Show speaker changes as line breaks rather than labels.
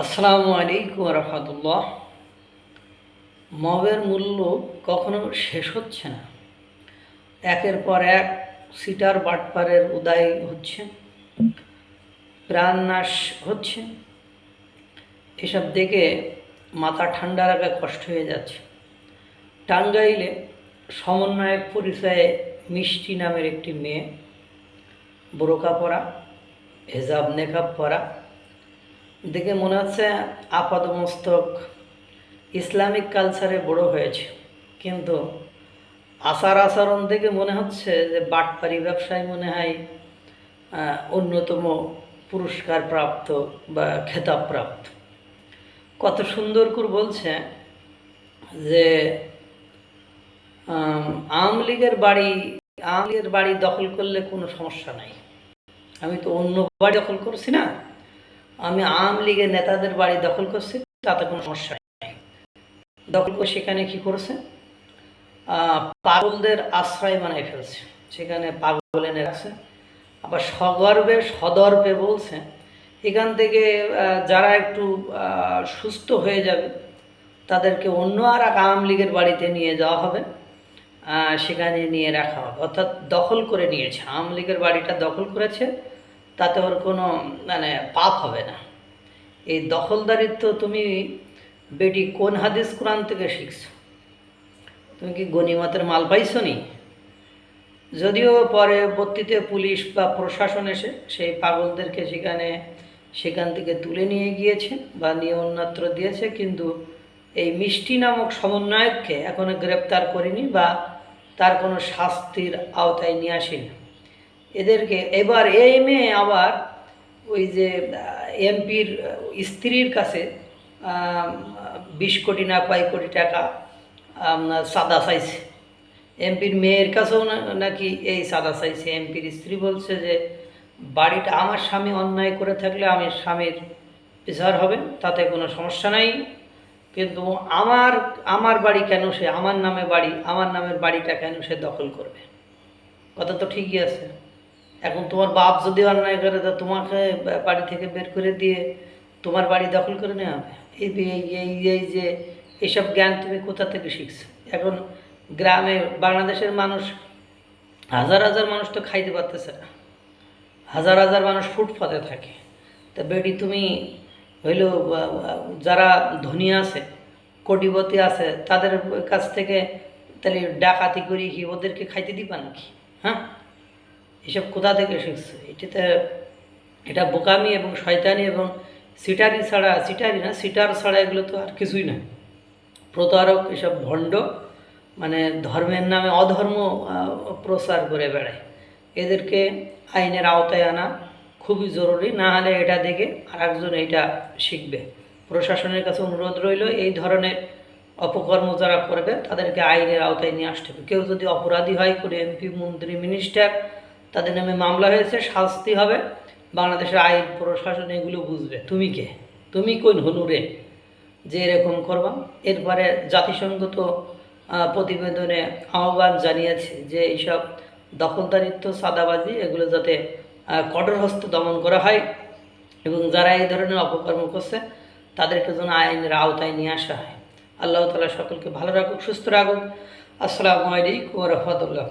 আসসালামু আলাইকুম রহমতুল্লাহ। মবের মূল্য কখনো শেষ হচ্ছে না। একের পর এক সিটার বাটপারের উদয় হচ্ছে, প্রাণনাশ হচ্ছে। এসব দেখে মাথা ঠান্ডা রাখা কষ্ট হয়ে যাচ্ছে। টাঙ্গাইলে সমন্বয়ক পরিচয়ে মিষ্টি নামের একটি মেয়ে, বোরকা পরা, হেজাব নেকাব পরা দেখে মনে হচ্ছে আপাদমস্তক ইসলামিক কালচারে বড় হয়েছে। কিন্তু আচার আচরণ থেকে মনে হচ্ছে যে বাটপারি ব্যবসায় মনে হয় অন্যতম পুরস্কার প্রাপ্ত বা খেতাব প্রাপ্ত কত সুন্দর করে বলছে যে আওয়ামী লীগের বাড়ি, আওয়ামী লীগের বাড়ি দখল করলে কোনো সমস্যা নাই। আমি তো অন্য বাড়ি দখল করছি না। আমি আওয়ামী লীগের নেতাদের বাড়ি দখল করছি, তাতে কোনো সমস্যা নেই। দখল করে সেখানে কি করেছে? পাগলদের আশ্রয় বানাই ফেলছে। সেখানে পাগল এনে রাখছে। আবার সগর্বে, সদর্পে বলছে, এখান থেকে যারা একটু সুস্থ হয়ে যাবে, তাদেরকে অন্য আর এক আওয়ামী লীগের বাড়িতে নিয়ে যাওয়া হবে। সেখানে নিয়ে রাখা হবে। অর্থাৎ দখল করে নিয়েছে। আওয়ামী লীগের বাড়িটা দখল করেছে। তাতে ওর কোনো মানে পাপ হবে না। এই দখলদারিত্ব তুমি বেটি কোন হাদিস কোরআন থেকে শিখছো? তুমি কি গণিমতের মাল পাইছো নি? যদিও পরবর্তীতে পুলিশ বা প্রশাসন এসে সেই পাগলদেরকে সেখানে, সেখান থেকে তুলে নিয়ে গিয়েছে বা নিয়ে অন্যত্র দিয়েছে, কিন্তু এই মিষ্টি নামক সমন্বয়ককে এখনও গ্রেপ্তার করিনি বা তার কোনো শাস্তির আওতায় নিয়ে আসেনি। এদেরকে এবার এই মেয়ে আবার ওই যে এমপির স্ত্রীর কাছে বিশ কোটি না কয় কোটি টাকা সাদা চাইছে। এমপির মেয়ের কাছেও নাকি এই সাদা চাইছে? এমপির স্ত্রী বলছে যে, বাড়িটা আমার স্বামী অন্যায় করে থাকলে আমি স্বামীর বিচার হবে, তাতে কোনো সমস্যা নাই। কিন্তু আমার আমার বাড়ি কেন সে, আমার নামে বাড়ি, আমার নামের বাড়িটা কেন সে দখল করবে? কথা তো ঠিকই আছে। এখন তোমার বাপ যদি অন্যায় করে, তা তোমাকে বাড়ি থেকে বের করে দিয়ে তোমার বাড়ি দখল করে নেওয়া হবে? এই এই এই এই যে এইসব জ্ঞান তুমি কোথা থেকে শিখছো? এখন গ্রামে বাংলাদেশের মানুষ, হাজার হাজার মানুষ তো খাইতে পারতেছে না। হাজার হাজার মানুষ ফুটপাতে থাকে। তা বেটি তুমি হইল যারা ধনী আছে, কোটিপতি আছে, তাদের কাছ থেকে তাহলে ডাকাতি করি কি ওদেরকে খাইতে দিবা নাকি? হ্যাঁ? এসব কোথা থেকে শিখছে এটাতে এটা বোকামি এবং শয়তানি এবং সিটারি ছাড়া, সিটারি না, সিটার ছাড়া এগুলো তো আর কিছুই না। প্রতারক এসব ভণ্ড মানে ধর্মের নামে অধর্ম প্রচার করে বেড়ায়। এদেরকে আইনের আওতায় আনা খুবই জরুরি, না হলে এটা দেখে আর একজন এটা শিখবে। প্রশাসনের কাছে অনুরোধ রইল, এই ধরনের অপকর্ম যারা করবে, তাদেরকে আইনের আওতায় নিয়ে আসতে হবে। কেউ যদি অপরাধী হয় করে এমপি, মন্ত্রী, মিনিস্টার তাদের নামে মামলা হয়েছে, শাস্তি হবে। বাংলাদেশের আইন, প্রশাসন এগুলো বুঝবে। তুমি কে? তুমি কোন হনুরে? যে এরকম করবা। এরপরে জাতিসংঘ তো প্রতিবেদনে আহ্বান জানিয়েছে যে এইসব দখলদারিত্ব, সাদাবাজি এগুলো যাতে কঠোর হস্ত দমন করা হয় এবং যারা এই ধরনের অপকর্ম করছে, তাদেরকে যেন আইনের আওতায় নিয়ে আসা হয়। আল্লাহ তালা সকলকে ভালো রাখুক, সুস্থ রাখুক। আসসালামু আলাইকুম রহমতুল্লাহ।